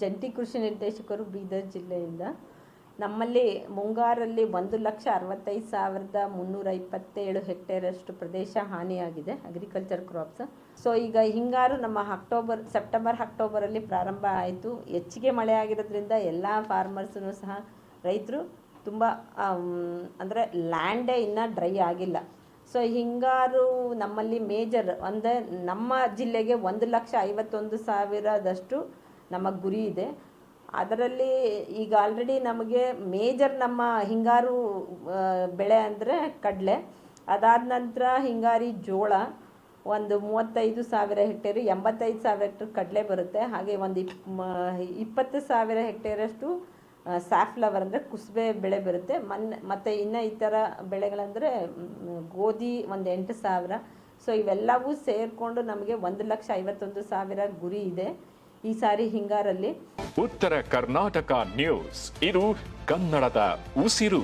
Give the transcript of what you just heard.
ಜಂಟಿ ಕೃಷಿ ನಿರ್ದೇಶಕರು ಬೀದರ್ ಜಿಲ್ಲೆಯಿಂದ. ನಮ್ಮಲ್ಲಿ ಮುಂಗಾರಲ್ಲಿ ಒಂದು ಲಕ್ಷ ಅರವತ್ತೈದು ಸಾವಿರದ ಮುನ್ನೂರ ಇಪ್ಪತ್ತೇಳು ಹೆಕ್ಟೇರಷ್ಟು ಪ್ರದೇಶ ಹಾನಿಯಾಗಿದೆ ಅಗ್ರಿಕಲ್ಚರ್ ಕ್ರಾಪ್ಸ್ ಸೊ ಈಗ ಹಿಂಗಾರು ನಮ್ಮ ಅಕ್ಟೋಬರ್, ಸೆಪ್ಟೆಂಬರ್, ಅಕ್ಟೋಬರಲ್ಲಿ ಪ್ರಾರಂಭ ಆಯಿತು. ಹೆಚ್ಚಿಗೆ ಮಳೆ ಆಗಿರೋದ್ರಿಂದ ಎಲ್ಲ ಫಾರ್ಮರ್ಸೂ ಸಹ ರೈತರು ತುಂಬ ಅಂದರೆ ಲ್ಯಾಂಡೇ ಇನ್ನೂ ಡ್ರೈ ಆಗಿಲ್ಲ. ಸೊ ಹಿಂಗಾರು ನಮ್ಮಲ್ಲಿ ಮೇಜರ್ ಅಂದರೆ ನಮ್ಮ ಜಿಲ್ಲೆಗೆ ಒಂದು ಲಕ್ಷ ಐವತ್ತೊಂದು ಸಾವಿರದಷ್ಟು ನಮ್ಮ ಗುರಿ ಇದೆ. ಅದರಲ್ಲಿ ಈಗ ಆಲ್ರೆಡಿ ನಮಗೆ ಮೇಜರ್ ನಮ್ಮ ಹಿಂಗಾರು ಬೆಳೆ ಅಂದರೆ ಕಡಲೆ. ಅದಾದ ನಂತರ ಹಿಂಗಾರಿ ಜೋಳ, ಒಂದು ಮೂವತ್ತೈದು ಸಾವಿರ ಹೆಕ್ಟೇರು, ಎಂಬತ್ತೈದು ಸಾವಿರ ಹೆಕ್ಟೇರ್ ಕಡಲೆ ಬರುತ್ತೆ. ಹಾಗೆ ಒಂದು ಇಪ್ ಇಪ್ಪತ್ತು ಸಾವಿರ ಹೆಕ್ಟೇರಷ್ಟು ಸ್ಯಾಫ್ಲವರ್ ಅಂದರೆ ಕುಸುಬೆ ಬೆಳೆ ಬರುತ್ತೆ. ಮನ್, ಮತ್ತು ಇನ್ನು ಈ ಥರ ಬೆಳೆಗಳಂದರೆ ಗೋಧಿ ಒಂದು ಎಂಟು ಸಾವಿರ. ಸೊ ಇವೆಲ್ಲವೂ ಸೇರಿಕೊಂಡು ನಮಗೆ ಒಂದು ಲಕ್ಷ ಐವತ್ತೊಂದು ಸಾವಿರ ಗುರಿ ಇದೆ. ಈ ಸಾರಿ ಹಿಂಗಾರಲ್ಲಿ. ಉತ್ತರ ಕರ್ನಾಟಕ ನ್ಯೂಸ್ ಇದು ಕನ್ನಡದ ಉಸಿರು.